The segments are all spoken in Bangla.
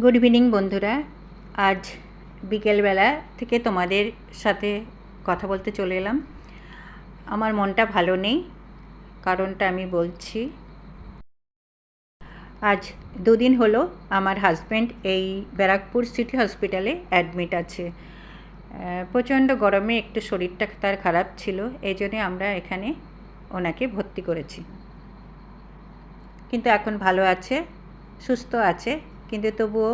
গুড ইভিনিং বন্ধুরা। আজ বিকেলবেলা থেকে তোমাদের সাথে কথা বলতে চলে এলাম। আমার মনটা ভালো নেই, কারণটা আমি বলছি, আজ দুদিন হলো আমার হাজব্যান্ড এই ব্যারাকপুর সিটি হসপিটালে অ্যাডমিট আছে। প্রচণ্ড গরমে একটু শরীরটা তার খারাপ ছিল এই জন্যে আমরা এখানে ওনাকে ভর্তি করেছি। কিন্তু এখন ভালো আছে, সুস্থ আছে কিন্তু তবুও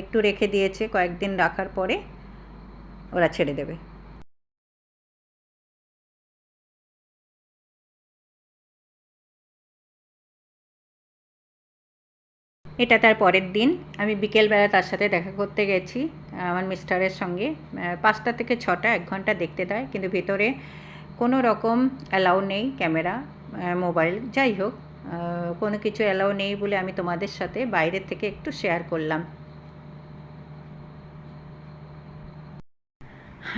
একটু রেখে দিয়েছে কয়েকদিন রাখার পরে ওরা ছেড়ে দেবে। এটা তার পরের দিন। আমি বিকেলবেলা তার সাথে দেখা করতে গেছি, আমার মিস্টারের সঙ্গে। পাঁচটা থেকে ছটা, এক ঘণ্টা দেখতে দেয়, কিন্তু ভেতরে কোনো রকম অ্যালাউ নেই, ক্যামেরা মোবাইল, যাই হোক। কোনো কিছু অ্যালাউ নেই বলে আমি তোমাদের সাথে বাইরের থেকে একটু শেয়ার করলাম।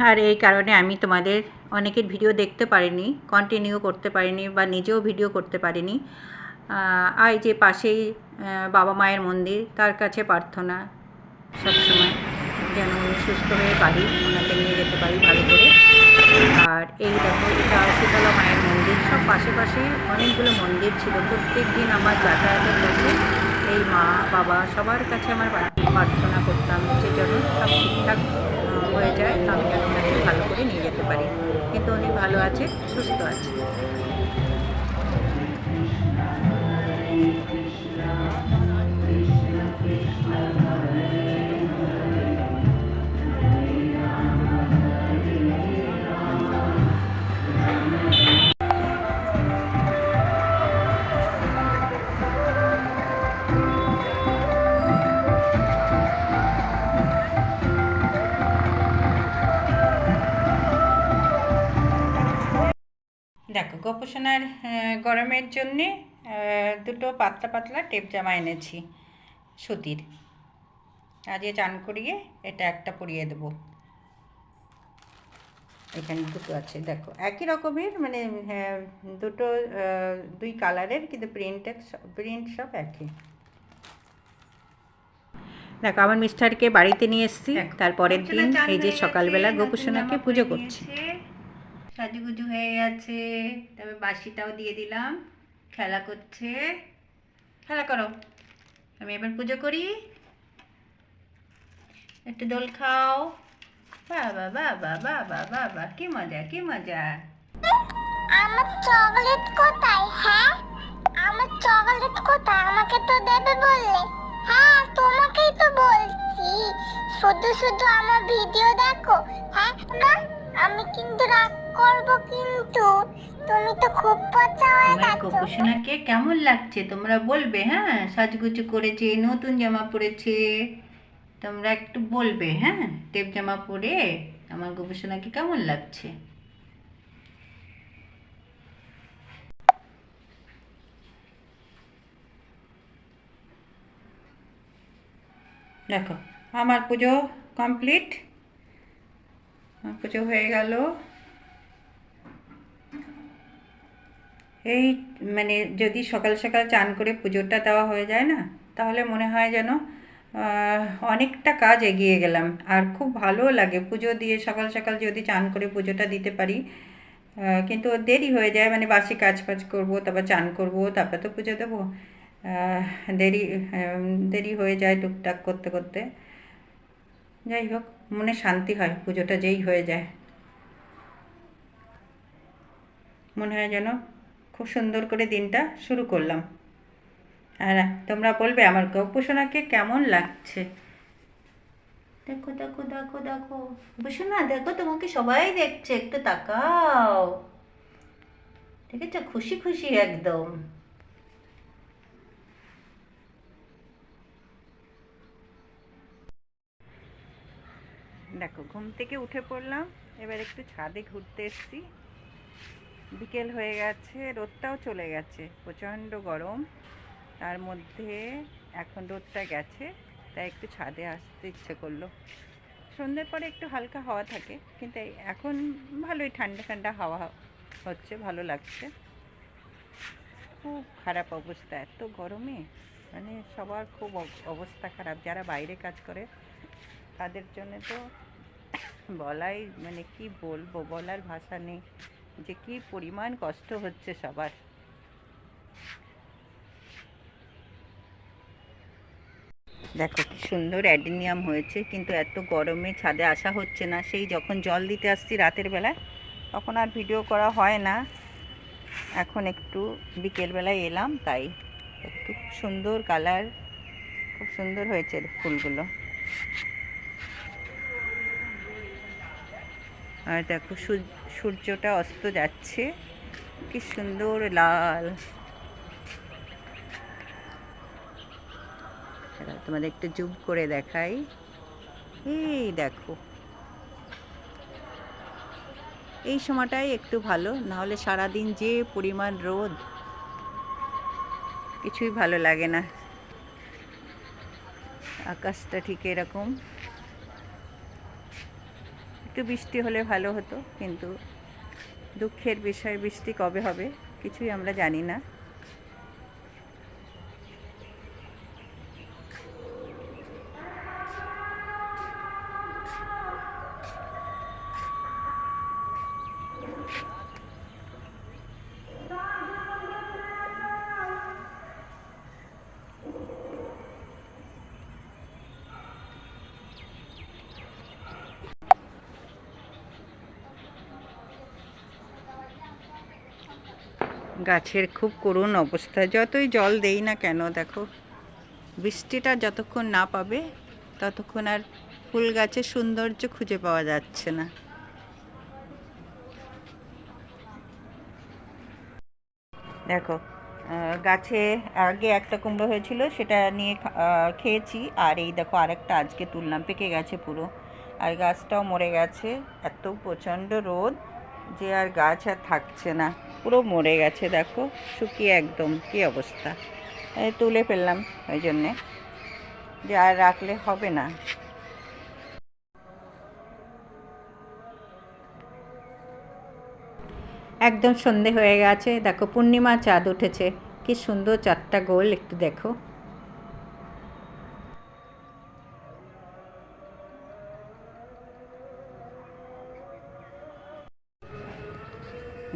আর এই কারণে আমি তোমাদের অনেকের ভিডিও দেখতে পারিনি কন্টিনিউ করতে পারিনি বা নিজেও ভিডিও করতে পারিনি। আর যে পাশেই বাবা মায়ের মন্দির, তার কাছে প্রার্থনা সবসময়। যেন উনি সুস্থ হয়ে পারি, ওনাকে নিয়ে যেতে পারি ভালো করে। আর এই দেখো, এটা শীতলা মায়ের মন্দির। সব পাশে পাশে অনেকগুলো মন্দির ছিল। প্রত্যেক দিন আমার যাতায়াতের মধ্যে এই মা, বাবা সবার কাছে আমার প্রার্থনা করতাম যে যেন সব ঠিকঠাক হয়ে যায়। আমি যেন ভালো করে নিয়ে যেতে পারি। কিন্তু উনি ভালো আছে, সুস্থ আছে। গোপোষণার গরমের জন্যে দুটো পাতলা পাতলা টেপ জামা এনেছি সুতির। আজকে চান করিয়ে এটা একটা পরিয়ে দেবো। এখানে দুটো আছে দেখো। একই রকমের মানে হ্যাঁ, দুটো দুই কালারের কিন্তু প্রিন্ট প্রিন্ট সব একই। দেখো আমার মিস্টারকে বাড়িতে নিয়ে এসেছি। তারপরের দিন এই যে সকালবেলা গোপুসোনাকে পুজো করছি। সাজুগুজু হয়ে গেছে। তবে বাসিটাও দিয়ে দিলাম। খেলা করছে। খেলা করো। আমি এবার পুজো করি। একটু দোল খাও। বাবা বাবা বাবা বাবা কি মজা কি মজা। আমার চকলেট কোথায় হ্যাঁ? আমার চকলেট কোথায়? আমাকে তো দেবে বললে। হ্যাঁ তোমাকেই তো বলছি। শুধু শুধু আমার ভিডিও দেখো হ্যাঁ? আমি কিন্তু রাগ করব কিন্তু। তুমি তো খুব পচা হয়ে আমার গেছো গোপুসোনাকে কেমন লাগছে? তোমরা বলবে হ্যাঁ সাজগুজু করেছে নতুন জামা পরেছে। তোমরা একটু বলবে হ্যাঁ টেপ জামা পরে আমার গোপুসোনাকে কেমন লাগছে? দেখো আমার পুজো কমপ্লিট পুজো হয়ে গেল। এই মানে যদি সকাল সকাল চান করে পুজোটা দেওয়া হয়ে যায় না, তাহলে মনে হয় যেন অনেকটা কাজ এগিয়ে গেলাম। আর খুব ভালো লাগে পুজো দিয়ে সকাল সকাল যদি চান করে পুজোটা দিতে পারি। কিন্তু দেরি হয়ে যায় মানে বাসি কাজ ফাজ করব, তারপর চান করব, তারপর তো পুজো দেবো। দেরি দেরি হয়ে যায় টুকটাক করতে করতে। যাই হোক, মনে শান্তি হয়, পুজোটা যেই হয়ে যায়। মনে হয় যেন খুব সুন্দর করে দিনটা শুরু করলাম। আর তোমরা বলবে, আমার গোপুসোনাকে কেমন লাগছে? দেখো দেখো দেখো দেখো। গোপুসোনা দেখো তোমাকে সবাই দেখছে, একটু তাকাও। দেখেছ? খুশি খুশি একদম। দেখো, ঘুম থেকে উঠে পড়লাম, এবার একটু ছাদে ঘুরতে এসছি। বিকেল হয়ে গেছে, রোদটাও চলে গেছে, প্রচণ্ড গরম। তার মধ্যে এখন রোদটা গেছে, তাই একটু ছাদে আসতে ইচ্ছে করল। সন্ধ্যের পরে একটু হালকা হাওয়া থাকে, কিন্তু এখন ভালোই ঠান্ডা ঠান্ডা হাওয়া হচ্ছে, ভালো লাগছে। খুব খারাপ অবস্থা, এত গরমে মানে সবার খুব অব- অবস্থা খারাপ। যারা বাইরে কাজ করে তাদের জন্য তো বলাই মানে কি বলব, বলার ভাষা নেই যে কি পরিমাণ কষ্ট হচ্ছে সবার। দেখো কি সুন্দর অ্যাডিনিয়াম হয়েছে, কিন্তু এত গরমে ছাদে আসা হচ্ছে না। সেই যখন জল দিতে আসছি রাতের বেলায়, তখন আর ভিডিও করা হয় না। এখন একটু বিকেলবেলায় এলাম, তাই একটু সুন্দর কালার, খুব সুন্দর হয়েছে ফুলগুলো। আর দেখো সূর- সূর্যটা অস্ত যাচ্ছে। কি সুন্দর লাল। তোমাদের একটু জুম করে দেখাই। এই দেখো। এই সময়টাই একটু ভালো, নাহলে সারাদিন যে পরিমাণ রোদ, কিছুই ভালো লাগে না। আকাশটা ঠিক এরকম। একটু বৃষ্টি হলে ভালো হতো, কিন্তু দুঃখের বিষয় বৃষ্টি কবে হবে কিছুই আমরা জানি না। গাছের খুব করুণ অবস্থা। যতই জল দেই না কেন, দেখো, বৃষ্টিটা যতক্ষণ না পাবে, ততক্ষণ আর ফুল গাছের সৌন্দর্য খুঁজে পাওয়া যাচ্ছে না। দেখো গাছে আগে একটা কুমড়ো হয়েছিল, সেটা নিয়ে খেয়েছি। আর এই দেখো, আরেকটা আজকে তুললাম, পেকে গেছে পুরো। আর গাছটাও মরে গেছে, এত প্রচণ্ড রোদ যে আর গাছ আর থাকছে না। পুরো মরে গেছে, দেখো। শুকিয়ে একদম, কি অবস্থা। তুলে ফেললাম ওই জন্যে। যে আর রাখলে হবে না। একদম সন্ধে হয়ে গেছে। দেখো পূর্ণিমা চাঁদ উঠেছে। কি সুন্দর চাঁদটা গোল, একটু দেখো।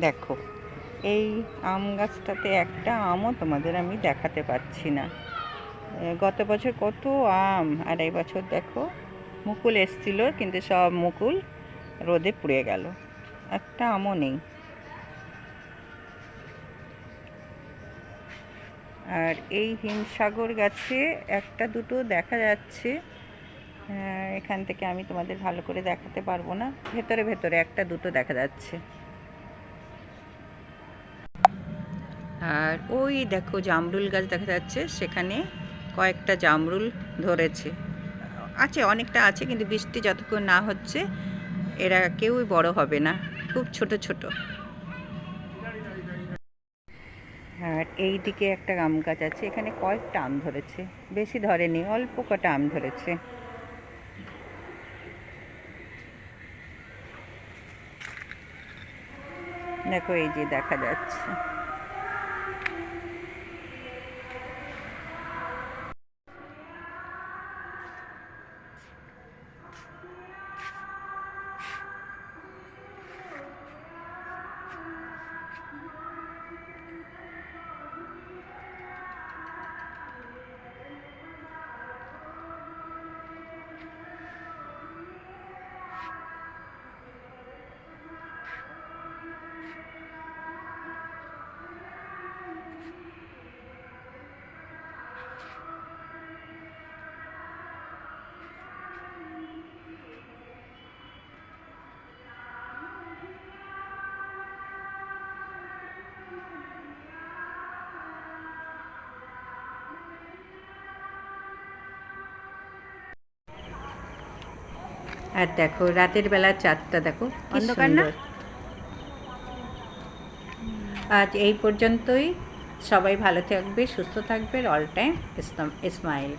দেখো এই আম গাছটাতে একটা আমও তোমাদের আমি দেখাতে পাচ্ছি না। গত বছর কত আম? আর এই বছর দেখো, মুকুল এসছিল, কিন্তু সব মুকুল রোদে পুড়ে গেল। একটা আমও নেই। আর এই হিমসাগর গাছে একটা দুটো দেখা যাচ্ছে। এখান থেকে আমি তোমাদের ভালো করে দেখাতে পারব না। ভেতরে ভেতরে একটা দুটো দেখা যাচ্ছে। আর ওই দেখো জামরুল গাছ দেখা যাচ্ছে, সেখানে কয়েকটা জামরুল ধরেছে। আছে, অনেকটা আছে, কিন্তু বৃষ্টি যতক্ষণ না হচ্ছে, এরা কেউই বড় হবে না, খুব ছোট ছোট। আর এই দিকে একটা আম গাছ আছে, এখানে কয়েকটা আম ধরেছে, বেশি ধরেনি, অল্প কটা আম ধরেছে। দেখো এই যে দেখা যাচ্ছে। আর দেখো রাতের বেলা চারটা দেখো অন্ধকার না? আজ এই পর্যন্তই। সবাই ভালো থাকবে সুস্থ থাকবে অল টাইম স্মাইল